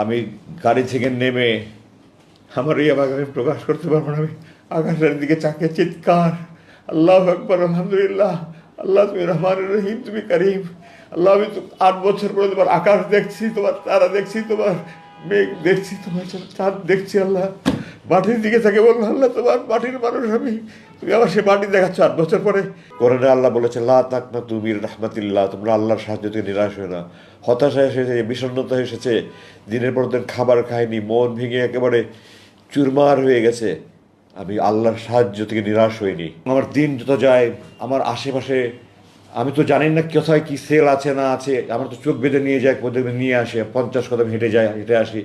আমি গাড়ি থেকে নেমে আমার এই আমাকে আমি প্রকাশ করতে পারব না, আমি আকাশের দিকে চাকে চিৎকার। আল্লাহ আকবর, আলহামদুলিল্লাহ। আল্লাহ, তুমি রহমান রহিম, তুমি করিম। আল্লাহ, আমি তো আট বছর পরে তোমার আকাশ দেখছি, তোমার তারা দেখছি, তোমার মেঘ দেখছি, তোমার চাঁদ দেখছি, আল্লাহ। মাটির দিকে থাকে বলল, আল্লাহ তোমার মাটির মানুষ আমি। তুমি আবার সে মাটি দেখাচ্ছ আট বছর পরে। কোরআনে আল্লাহ বলেছে লা তাক না তুমি রহমাতিল্লাহ, তোমরা আল্লাহর সাহায্য থেকে নিরাশ হয় না। হতাশা এসেছে বিষণ্ণতা এসেছে, দিনের পর দিন খাবার খায়নি মন ভেঙে একেবারে চুরমার হয়ে গেছে। আমি আল্লাহর সাহায্য থেকে নিরাশ হইনি। আমার দিন যত যায়, আমার আশেপাশে, আমি তো জানি না কোথায় কি সেল আছে না আছে, আমার তো চোখ বেঁধে নিয়ে যায় কোথাও নিয়ে আসে, পঞ্চাশ কদম হেঁটে যায়, হেঁটে আসি।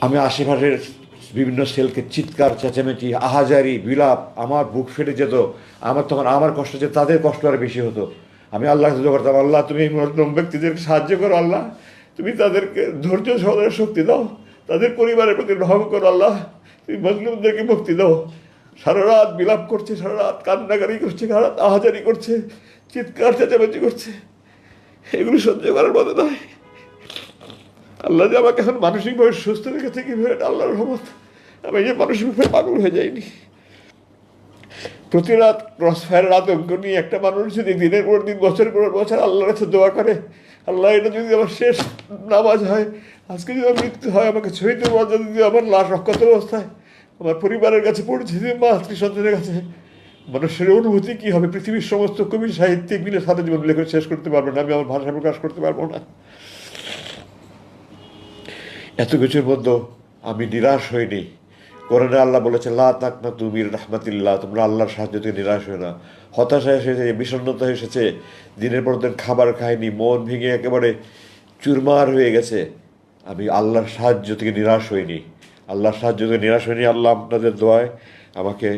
আমি আশেপাশের বিভিন্ন সেলকে চিৎকার, চেঁচামেচি, আহাজারি, বিলাপ, আমার বুক ফেটে যেত। আমার তখন আমার কষ্ট যে তাদের কষ্ট আর বেশি হতো। আমি আল্লাহকে দোয়া করতাম, আল্লাহ, তুমি এই মজলুম ব্যক্তিদেরকে সাহায্য করো, আল্লাহ। তুমি তাদেরকে ধৈর্য সহনের শক্তি দাও। তাদের পরিবারের প্রতি রহম করো, আল্লাহ। তুমি মজলুমদেরকে মুক্তি দাও। সারা রাত বিলাপ করছে, সারা রাত কান্নাকারি করছে, সারা রাত আহাজারি করছে, চিৎকার, চেঁচামেচি করছে। এগুলো সহ্য করার মতো নয়। আল্লাহ যে আমাকে এখন মানসিকভাবে সুস্থ রেখেছে কীভাবে, এটা আল্লাহর রহমত। আমি যে মানসিকভাবে পাগল হয়ে যাইনি। প্রতি রাত ক্রস ফায়ারের আতঙ্ক নিয়ে একটা মানুষ যদি দিনের পর দিন, বছরের পর বছর আল্লাহর কাছে দোয়া করে, আল্লাহ, এটা যদি আমার শেষ নামাজ হয়, আজকে যদি আমার মৃত্যু হয়, আমাকে ছবিতে মর্যাদা যদি আমার লাশ রক্ষত অবস্থায়, আমার পরিবারের কাছে পৌঁছে দিয়ে মা স্ত্রী সন্তানের কাছে, মানুষের অনুভূতি কী হবে? পৃথিবীর সমস্ত কবি সাহিত্যিক মিলে সারা জীবন লেখা শেষ করতে পারব না, আমি আমার ভাষা প্রকাশ করতে পারব না। এত কিছুর মধ্যে আমি নিরাশ হইনি। কোরআনে আল্লাহ বলেছে লা তাক না তুমি রহমাতিল্লাহ তোমরা আল্লাহর সাহায্য থেকে নিরাশ হয় না। হতাশা এসেছে বিষণ্ণতা এসেছে। দিনের পর দিন খাবার খায়নি মন ভেঙে একেবারে চুরমার হয়ে গেছে। আমি আল্লাহর সাহায্য থেকে নিরাশ হইনি। আল্লাহর সাহায্য থেকে নিরাশ হইনি, আল্লাহ আপনাদের দোয়ায় আমাকে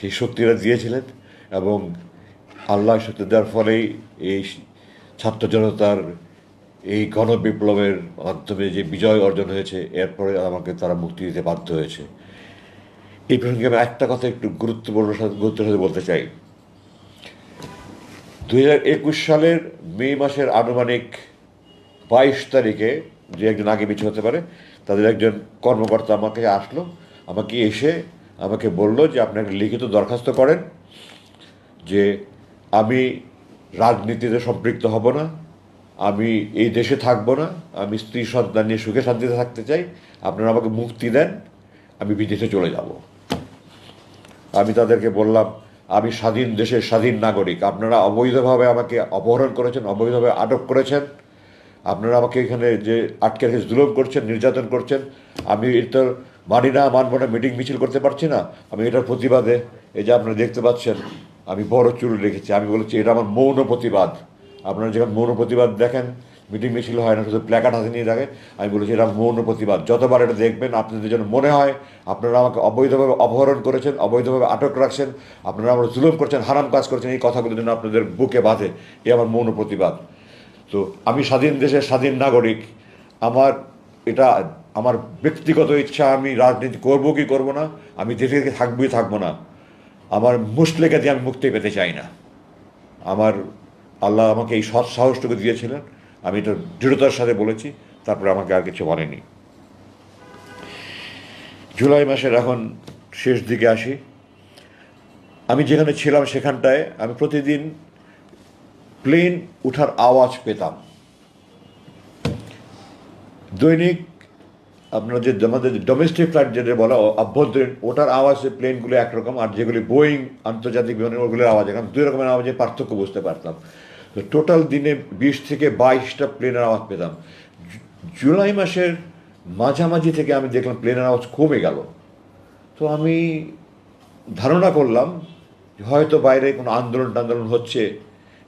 সেই শক্তিটা দিয়েছিলেন এবং আল্লাহ শক্তি দেওয়ার ফলেই এই ছাত্র জনতার এই গণবিপ্লবের মাধ্যমে যে বিজয় অর্জন হয়েছে, এরপরে আমাকে তারা মুক্তি দিতে বাধ্য হয়েছে। এই প্রসঙ্গে আমি একটা কথা একটু গুরুত্বপূর্ণ গুরুত্বের সাথে বলতে চাই। দুই হাজার একুশ সালের মে মাসের আনুমানিক বাইশ তারিখে যে একজন আগে পিছু হতে পারে, তাদের একজন কর্মকর্তা আমাকে আসলো, আমাকে এসে আমাকে বলল যে আপনি একটা লিখিত দরখাস্ত করেন যে আমি রাজনীতিতে সম্পৃক্ত হব না আমি এই দেশে থাকব না, আমি স্ত্রী সন্তান নিয়ে সুখে শান্তিতে থাকতে চাই, আপনারা আমাকে মুক্তি দেন, আমি বিদেশে চলে যাব। আমি তাদেরকে বললাম, আমি স্বাধীন দেশের স্বাধীন নাগরিক, আপনারা অবৈধভাবে আমাকে অপহরণ করেছেন, অবৈধভাবে আটক করেছেন, আপনারা আমাকে এখানে যে আটকে রেখে জুলুম করছেন, নির্যাতন করছেন, আমি এটা মানি না, মানব না, মিটিং মিছিল করতে পারছি না, আমি এটার প্রতিবাদে, এই যে আপনারা দেখতে পাচ্ছেন, আমি বড় চুল রেখেছি, আমি বলেছি, এটা আমার মৌন প্রতিবাদ। আপনারা যেখানে মৌন প্রতিবাদ দেখেন, মিটিং মিছিল হয় না, শুধু প্ল্যাকার্ড হাতে নিয়ে থাকে। আমি বলেছি এটা মৌন প্রতিবাদ। যতবার এটা দেখবেন, আপনাদের যেন মনে হয়, আপনারা আমাকে অবৈধভাবে অপহরণ করেছেন, অবৈধভাবে আটক রাখছেন, আপনারা আমার জুলুম করছেন, হারাম কাজ করছেন, এই কথাগুলো যেন আপনাদের বুকে বাঁধে। এই আমার মৌন প্রতিবাদ। তো আমি স্বাধীন দেশের স্বাধীন নাগরিক। আমার এটা, আমার ব্যক্তিগত ইচ্ছা, আমি রাজনীতি করব কি করব না, আমি দেশে থেকে থাকবই থাকব না। আমার মুসলেকে দিয়ে আমি মুক্তি পেতে চাই না। আমার আল্লাহ আমাকে এই সৎ সাহসটুকু দিয়েছিলেন। আমি এটা দৃঢ়তার সাথে বলেছি, তারপরে আমাকে আর কিছু বলেনি। জুলাই মাসের এখন শেষ দিকে আসি। আমি যেখানে ছিলাম সেখানটায় আমি প্রতিদিন প্লেন উঠার আওয়াজ পেতাম। দৈনিক আপনার যে আমাদের ডোমেস্টিক ফ্লাইট যেটা বলা অভ্যন্তরীণ ওটার আওয়াজে প্লেনগুলো একরকম, আর যেগুলি বোয়িং, আন্তর্জাতিক বিমানের ওগুলোর আওয়াজ, এখন দুই রকমের আওয়াজে পার্থক্য বুঝতে পারতাম। তো টোটাল দিনে বিশ থেকে বাইশটা প্লেনের আওয়াজ পেতাম। জুলাই মাসের মাঝামাঝি থেকে আমি দেখলাম প্লেনের আওয়াজ কমে গেল। তো আমি ধারণা করলাম হয়তো বাইরে কোনো আন্দোলন টান্দোলন হচ্ছে।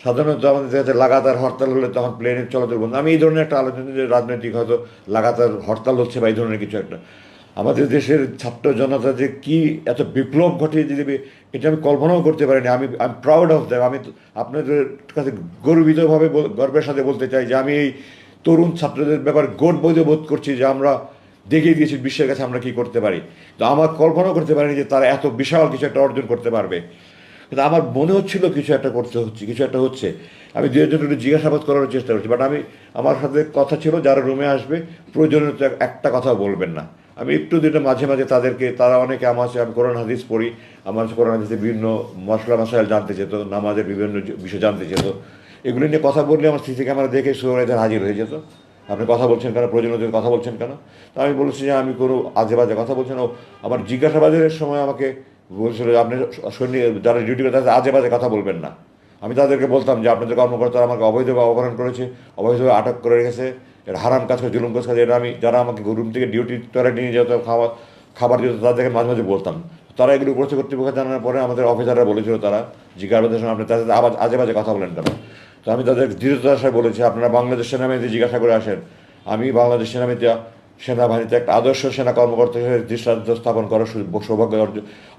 সাধারণত আমাদের যায় লাগাতার হরতাল হলে তখন প্লেনের চলাচল বন্ধ। আমি এই ধরনের একটা আলোচনা যে রাজনৈতিক হয়তো লাগাতার হরতাল হচ্ছে বা এই ধরনের কিছু একটা। আমাদের দেশের ছাত্র জনতা যে কি এত বিপ্লব ঘটিয়ে দেবে, এটা আমি কল্পনাও করতে পারিনি। আমি আমি প্রাউড অফ দ্যাম আমি আপনাদের কাছে গর্বিতভাবে গর্বের সাথে বলতে চাই যে আমি এই তরুণ ছাত্রদের ব্যাপারে গর্ববোধ বোধ করছি যে আমরা দেখিয়ে দিয়েছি বিশ্বের কাছে আমরা কি করতে পারি। তো আমার কল্পনাও করতে পারিনি যে তারা এত বিশাল কিছু একটা অর্জন করতে পারবে। কিন্তু আমার মনে হচ্ছিল কিছু একটা করতে হচ্ছে, কিছু একটা হচ্ছে। আমি দু একজন একটু জিজ্ঞাসাবাদ করার চেষ্টা করছি বাট আমি, আমার সাথে কথা ছিল, যারা রুমে আসবে প্রয়োজনীয় একটা কথা বলবেন না। আমি একটু দুটো মাঝে মাঝে তাদেরকে, তারা অনেকে আমার আমি কোরআন হাদিস পড়ি, আমার কোরআন হাদিসে বিভিন্ন মশলা মশাইল জানতে চেত নামাজের বিভিন্ন বিষয় জানতে চেত এগুলি নিয়ে কথা বললে আমার সিসি ক্যামেরা দেখে সুরাইদের হাজির হয়ে যেত। আপনি কথা বলছেন কেন? প্রয়োজনীয় কথা বলছেন কেন? তা আমি বলেছি যে আমি কোনো আজে বাজে কথা বলছেন ও আমার জিজ্ঞাসাবাদের সময় আমাকে বলছিল যে আপনি সৈনিক যারা ডিউটি করে তাদের আজে বাজে কথা বলবেন না। আমি তাদেরকে বলতাম যে আপনাদের কর্মকর্তারা আমাকে অবৈধভাবে অপহরণ করেছে, অবৈধভাবে আটক করে রেখেছে। এটা হারাম কাজ করে, জুলুম কাজ করে এটা আমি, যারা আমাকে রুম থেকে ডিউটি করে নিয়ে যেত, খাওয়া, খাবার দিত, তাদেরকে মাঝে মাঝে বলতাম। তারা এগুলো করছে কর্তৃপক্ষ জানানোর পরে আমাদের অফিসাররা বলেছিল তারা জিজ্ঞাসাবাদের সময় আপনি তাদের আবার আজে বাজে কথা বলেন কেন তো আমি তাদের দৃঢ়তার সাথে বলেছি, আপনারা বাংলাদেশ সেনাবাহিনীতে জিজ্ঞাসা করে আসেন। আমি বাংলাদেশ সেনাবাহিনীতে সেনাবাহিনীতে একটা আদর্শ সেনা কর্মকর্তা হিসেবে দৃষ্টান্ত স্থাপন করার সৌভাগ্য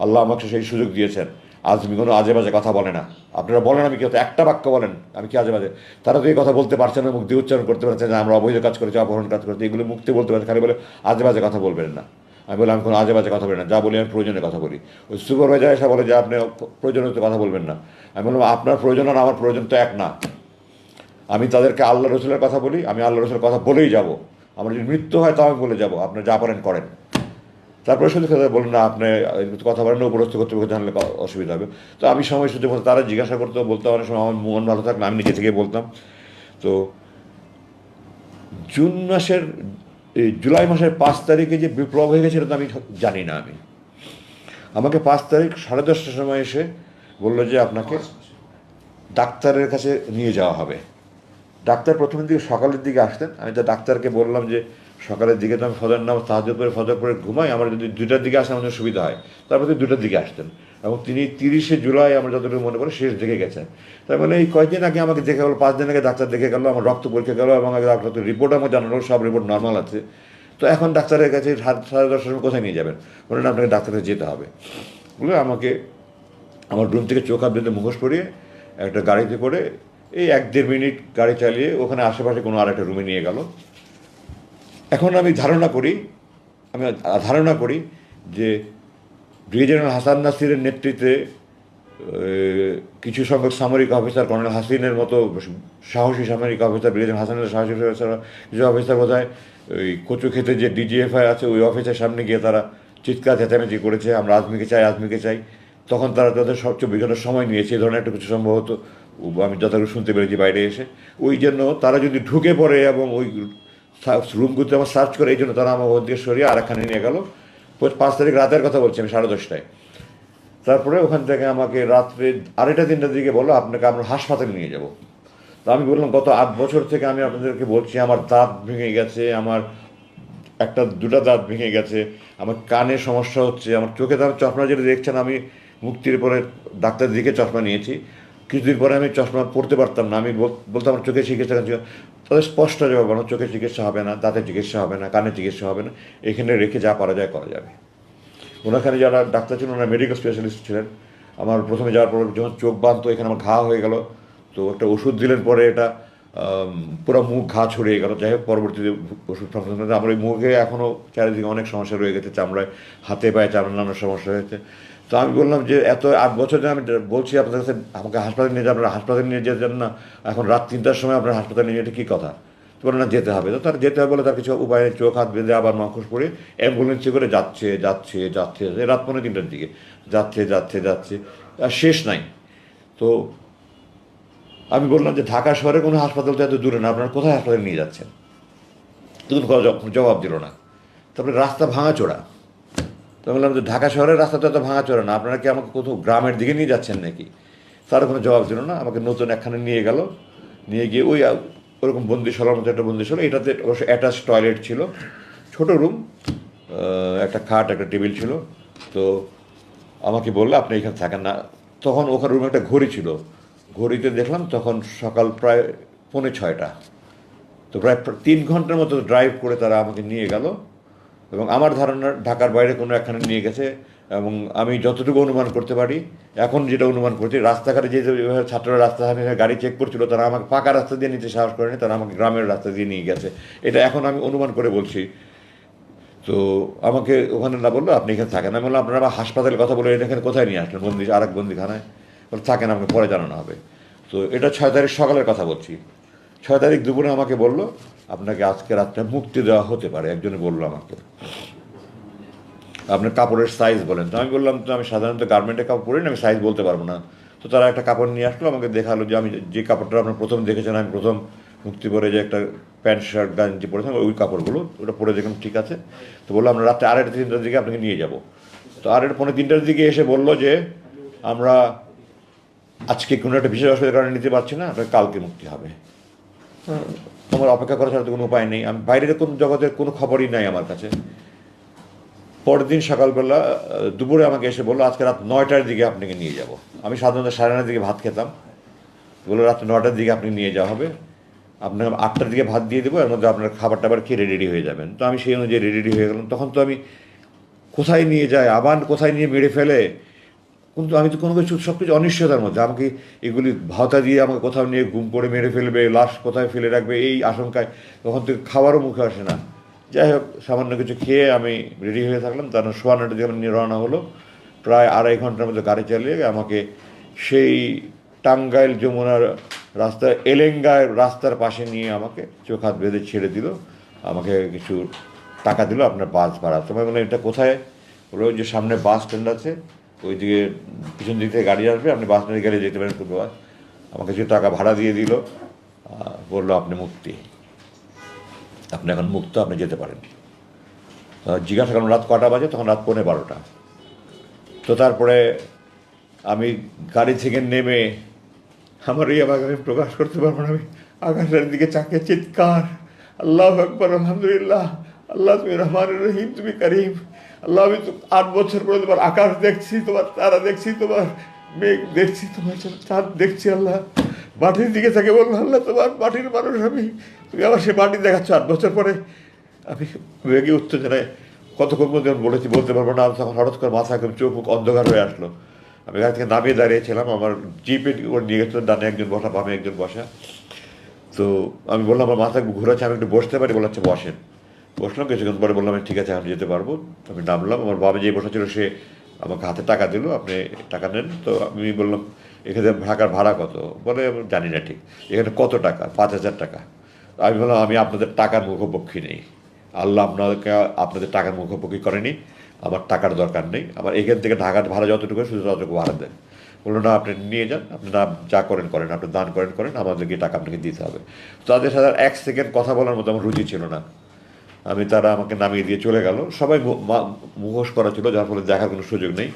আল্লাহ আমাকে সেই সুযোগ দিয়েছেন। আজমি কোনো আজে বাজে কথা বলে না। আপনারা বলেন আমি কি একটা বাক্য বলেন? আমি কি আজে বাজে তারা তো এই কথা বলতে পারছে না দিয়ে উচ্চারণ করতে পারছে না, আমরা অবৈধ কাজ করেছি, অপহরণ কাজ করেছি, এগুলো মুক্তি বলতে পারছে খালি বলে আজে বাজে কথা বলবেন না। আমি বললাম, আমি কোনো আজে বাজে কথা বলি না, যা বলি আমি প্রয়োজনে কথা বলি। ওই সুপারভাইজার এসে বলে যে, আপনি প্রয়োজনীয় কথা বলবেন না। আমি বললাম, আপনার প্রয়োজন আর আমার প্রয়োজন তো এক না। আমি তাদেরকে আল্লাহ রসুলের কথা বলি, আমি আল্লাহ রসুলের কথা বলেই যাব। আমার যদি মৃত্যু হয় তাও আমি বলে যাব, আপনি যা পারেন করেন। তারপরে শুধু কথা বলুন না, আপনি কথা বলেন, উপরস্থ কর্তৃপক্ষ জানলে অসুবিধা হবে। তো আমি সময় সুযোগ মতো তারা জিজ্ঞাসা করতো, বলতো, অনেক সময় আমার মন ভালো থাকলে আমি নিজে থেকে বলতাম। তো জুন মাসের জুলাই মাসের পাঁচ তারিখে যে বিপ্লব হয়ে গেছে এটা তো আমি জানি না আমি। আমাকে পাঁচ তারিখ সাড়ে দশটার সময় এসে বলল যে, আপনাকে ডাক্তারের কাছে নিয়ে যাওয়া হবে। ডাক্তার প্রথমের দিকে সকালের দিকে আসতেন। আমি তো ডাক্তারকে বললাম যে সকালের দিকে তো আমি ফজর নাম সাহায্য করে ফজর করে ঘুমাই, আমার যদি দুটার দিকে আসে আমাদের সুবিধা হয়। তারপর তিনি দুটার দিকে আসতেন। এবং তিনি তিরিশে জুলাই আমার যতটুকু মনে পড়ে শেষ দেখে গেছেন। তার বলে এই কয়েকদিন আগে আমাকে দেখে গেলো, পাঁচ দিন আগে ডাক্তার দেখে গেলো, আমার রক্ত পরীক্ষা গেলো এবং ডাক্তার রিপোর্ট আমাকে জানালো, সব রিপোর্ট নর্মাল আছে। তো এখন ডাক্তারের কাছে সাড়ে দশটার সময় কোথায় নিয়ে যাবেন? বলেন আপনাকে ডাক্তারের যেতে হবে। বলে আমাকে আমার রুম থেকে চোখ বেঁধে মুখোশ পরিয়ে একটা গাড়িতে করে এই এক দেড় মিনিট গাড়ি চালিয়ে ওখানে আশেপাশে কোনো আরেকটা রুমে নিয়ে গেল। এখন আমি ধারণা করি, আমি ধারণা করি যে ব্রিগেডিয়ার হাসান নাসিরের নেতৃত্বে কিছু সংখ্যক সামরিক অফিসার, কর্নেল হাসিনের মতো সাহসী সামরিক অফিসার, ব্রিগেডিয়ার হাসানের সাহসী অফিসার, কিছু অফিসার বোধ হয় ওই কচু খেতে যে ডিজিএফআই আছে, ওই অফিসের সামনে গিয়ে তারা চিৎকার চেঁচামেচি করেছে, আমরা আজমিকে চাই আজমিকে চাই। তখন তারা তাদের সবচেয়ে ঘণ্টার সময় নিয়েছে এই ধরনের একটা কিছু সম্ভবত আমি যতটুকু শুনতে পেরেছি বাইরে এসে। ওই জন্য তারা যদি ঢুকে পড়ে এবং ওই রুমগুলোতে আমার সার্চ করে এই জন্য তারা আমার ওর দিকে সরিয়ে আরেকখানে নিয়ে গেল। পাঁচ তারিখ রাতের কথা বলছি আমি, সাড়ে দশটায়। তারপরে ওখান থেকে আমাকে রাত্রে আড়াইটা তিনটার দিকে বলল, আপনাকে আমরা হাসপাতালে নিয়ে যাব। তো আমি বললাম, গত আট বছর থেকে আমি আপনাদেরকে বলছি, আমার দাঁত ভেঙে গেছে, আমার একটা, দুটা দাঁত ভেঙে গেছে, আমার কানে সমস্যা হচ্ছে, আমার চোখে দাম চশমা যেটা দেখছেন, আমি মুক্তির পরে ডাক্তার দিকে চশমা নিয়েছি। কিছুদিন পরে আমি চশমা পড়তে পারতাম না, আমি বলতাম আমার চোখে কাছে তাদের স্পষ্ট জবাব আমার চোখের চিকিৎসা হবে না দাঁতের চিকিৎসা হবে না কানের চিকিৎসা হবে না, এখানে রেখে যা করা যায় করা যাবে। ওনাখানে যারা ডাক্তার ছিলেন, ওনারা মেডিকেল স্পেশালিস্ট ছিলেন, আমার প্রথমে যাওয়ার পর যখন চোখ বাঁধতো, এখানে আমার ঘা হয়ে গেল, তো একটা ওষুধ দিলেন পরে এটা পুরো মুখ ঘা ছড়িয়ে গেল। যাই হোক, পরবর্তীতে ওষুধ আমার ওই মুখে এখনও চারিদিকে অনেক সমস্যা রয়ে গেছে, চামড়ায়, হাতে পায়ে চামড়া নানান সমস্যা হয়েছে। তো আমি বললাম যে এত আট বছর আমি বলছি আপনাদের কাছে, আমাকে হাসপাতালে নিয়ে যান, আপনারা হাসপাতালে নিয়ে যেতে যেতেন না। এখন রাত তিনটার সময় আপনার হাসপাতালে নিয়ে যেতে কী কথা? তো বলে না, যেতে হবে। তো তার যেতে হবে বলে তার কিছু উপায় চোখ, হাত বেঁধে আবার মাখুস পরে অ্যাম্বুলেন্সে করে যাচ্ছে যাচ্ছে যাচ্ছে রাত পনেরো তিনটার দিকে। যাচ্ছে যাচ্ছে যাচ্ছে। আর শেষ নাই। তো আমি বললাম যে ঢাকা শহরে কোনো হাসপাতাল তো এত দূরে না, আপনারা কোথায় হাসপাতালে নিয়ে যাচ্ছেন? তখন জবাব দিল না। তারপরে রাস্তা ভাঙাচোরা। তো বললাম যে ঢাকা শহরের রাস্তা তো এত ভাঙাচোরা না, আপনারা কি আমাকে কোথাও গ্রামের দিকে নিয়ে যাচ্ছেন নাকি? তার কোনো জবাব দিল না, আমাকে নতুন একখানে নিয়ে গেল, নিয়ে গিয়ে ওই, ওরকম বন্দিশালার মতো একটা বন্দিশালা এটাতে অবশ্য অ্যাটাচ টয়লেট ছিল, ছোট রুম একটা খাট, একটা টেবিল ছিল, তো আমাকে বলল, আপনি এখানে থাকেন না। তখন ওখানে রুমে একটা ঘড়ি ছিল, ঘড়িতে দেখলাম তখন সকাল প্রায় পৌনে ছয়টা, তো প্রায় তিন ঘণ্টার মতো ড্রাইভ করে তারা আমাকে নিয়ে গেল এবং আমার ধারণা ঢাকার বাইরে কোনো একখানে নিয়ে গেছে, এবং আমি যতটুকু অনুমান করতে পারি, এখন যেটা অনুমান করছি, রাস্তাঘাটে যে ছাত্ররা রাস্তাঘাটে গাড়ি চেক করছিল, তারা আমাকে পাকা রাস্তা দিয়ে নিতে সাহস করেনি, তারা আমাকে গ্রামের রাস্তা দিয়ে নিয়ে গেছে। এটা এখন আমি অনুমান করে বলছি। তো আমাকে ওখানে না বলল আপনি এখানে থাকেন। আমি বললাম, আপনারা আবার হাসপাতালে কথা বলে এখানে কোথায় নিয়ে আসলেন? বন্দি আর এক বন্দিখানায়? বলে, থাকেন, আমাকে পরে জানানো হবে। তো এটা ছয় তারিখ সকালের কথা বলছি। ছয় তারিখ দুপুরে আমাকে বলল আপনাকে আজকে রাত্রে মুক্তি দেওয়া হতে পারে একজনে বলল আমাকে। আপনার কাপড়ের সাইজ বলেন। তো আমি বললাম, তো আমি সাধারণত গার্মেন্টের কাপড় পরি না, আমি সাইজ বলতে পারব না। তো তারা একটা কাপড় নিয়ে আসলো, আমাকে দেখাল যে আমি যে কাপড়টা আপনার প্রথম দেখেছেন, আমি প্রথম মুক্তি পরে যে একটা প্যান্ট, শার্ট, গাঞ্জি পরেছিলাম, ওই কাপড়গুলো, ওটা পরে দেখলাম, ঠিক আছে। তো বলল, আমরা রাত্রে আড়াইটা তিনটার দিকে আপনাকে নিয়ে যাব। তো আড়াইটা পনেরো তিনটার দিকে এসে বলল যে, আমরা আজকে কোনো একটা বিশেষ অসুবিধার কারণে নিতে পারছি না আপনার কালকে মুক্তি হবে। আমার অপেক্ষা করা ছাড়া তো কোনো উপায় নেই। আমি, বাইরের কোনো জগতের কোনো খবরই নাই আমার কাছে। পরের দিন সকালবেলা দুপুরে আমাকে এসে বলল, আজকে রাত নয়টার দিকে আপনাকে নিয়ে যাব। আমি সাধারণত সাড়ে নটার দিকে ভাত খেতাম। বলল রাত নটার দিকে আপনি নিয়ে যাওয়া হবে। আপনাকে আটটার দিকে ভাত দিয়ে দেবো, এর মধ্যে আপনার খাবার টাবার খেয়ে রেডি হয়ে যাবেন। তো আমি সেই অনুযায়ী রেডি হয়ে গেলাম। তখন তো আমি কোথায় নিয়ে যায় আবার কোথায় নিয়ে মেরে ফেলে? কিন্তু আমি তো কোনো কিছু সব কিছু অনিশ্চয়তার মধ্যে। আমাকে এগুলি ভাতা দিয়ে আমাকে কোথাও নিয়ে গুম করে মেরে ফেলবে, লাশ কোথায় ফেলে রাখবে, এই আশঙ্কায় তখন থেকে খাবারও মুখে আসে না। যাই হোক, সামান্য কিছু খেয়ে আমি রেডি হয়ে থাকলাম। তার সোয়ানাটা যখন নিয়ে রওনা হলো। প্রায় আড়াই ঘণ্টার মধ্যে গাড়ি চালিয়ে আমাকে সেই টাঙ্গাইল যমুনার রাস্তা, এলেঙ্গায় রাস্তার পাশে নিয়ে আমাকে চোখ হাত বেঁধে ছেড়ে দিল। আমাকে কিছু টাকা দিল, আপনার বাস ভাড়া। তোমায় বললাম, এটা কোথায়? বলল যে সামনে বাস স্ট্যান্ড আছে। ওইদিকে পিছন দিক থেকে গাড়ি আসবে, আপনি বাস স্ট্যান্ডে গেলে যেতে পারেন কোনো বাস। আমাকে কিছু টাকা ভাড়া দিয়ে দিল বলল, আপনি মুক্তি। আপনি এখন মুক্ত, আপনি যেতে পারেন। জিজ্ঞাসা করলাম, রাত কটা বাজে? তখন রাত পৌনে বারোটা। তো তারপরে আমি গাড়ি থেকে নেমে আমার এই আমাকে আমি প্রকাশ করতে পারব না, আমি আকাশের দিকে চাকে চিৎকার! আল্লাহ আকবর, আলহামদুলিল্লাহ। আল্লাহ, তুমি রহমান রহিম, তুমি করিম। আল্লাহ, আমি তো আট বছর পরে তোমার আকাশ দেখছি, তোমার তারা দেখছি, তোমার মেঘ দেখছি, তোমার চাঁদ দেখছি, আল্লাহ। মাটির দিকে থাকে বলল, আল্লাহ, তোমার মাটির মানুষ আমি। তুমি আবার সে মাটি দেখাচ্ছ আট বছর পরে। আমি বেগে উত্তেজনায় কতক্ষণ আমি বলেছি, বলতে পারব না। তখন হঠাৎ করে মাথা একদম চোখ মুখ অন্ধকার হয়ে আসলো। আমি গাড়ি থেকে নামিয়ে দাঁড়িয়েছিলাম। আমার জিপে ওর নিয়ে গেছিল, ডানে একজন বসা, বামে একজন বসা। তো আমি বললাম, আমার মাথা ঘুরাচ্ছে, আমি একটু বসতে পারি। বলে হচ্ছে বসেন। বসলাম কিছুক্ষণ পরে বললাম আমি ঠিক আছে, আমি যেতে পারব। আমি নামলাম, আমার বাবা যে বসা ছিল, সে আমাকে হাতে টাকা দিল, আপনি টাকা নেন। তো আমি বললাম, এখানে ঢাকার ভাড়া কত? বলে, আমি জানি না ঠিক। এখানে কত টাকা? পাঁচ হাজার টাকা। আমি বললাম, আমি আপনাদের টাকার মুখোপক্ষী নেই। আল্লাহ আপনাদেরকে আপনাদের টাকার মুখোপক্ষী করেনি। আমার টাকার দরকার নেই। আমার এখান থেকে ঢাকার ভাড়া যতটুকু, শুধু ততটুকু ভাড়া দেন। বলল, না, আপনি নিয়ে যান। আপনি না যা করেন করেন। আপনি দান করেন করেন। আমাদেরকে টাকা আপনাকে দিতে হবে। তাদের সাথে এক সেকেন্ড কথা বলার মতো আমার রুচি ছিল না। আমি তারা আমাকে নামিয়ে দিয়ে চলে গেল। সবাই মুখোশ করা ছিল, যার ফলে দেখার কোনো সুযোগ নেই।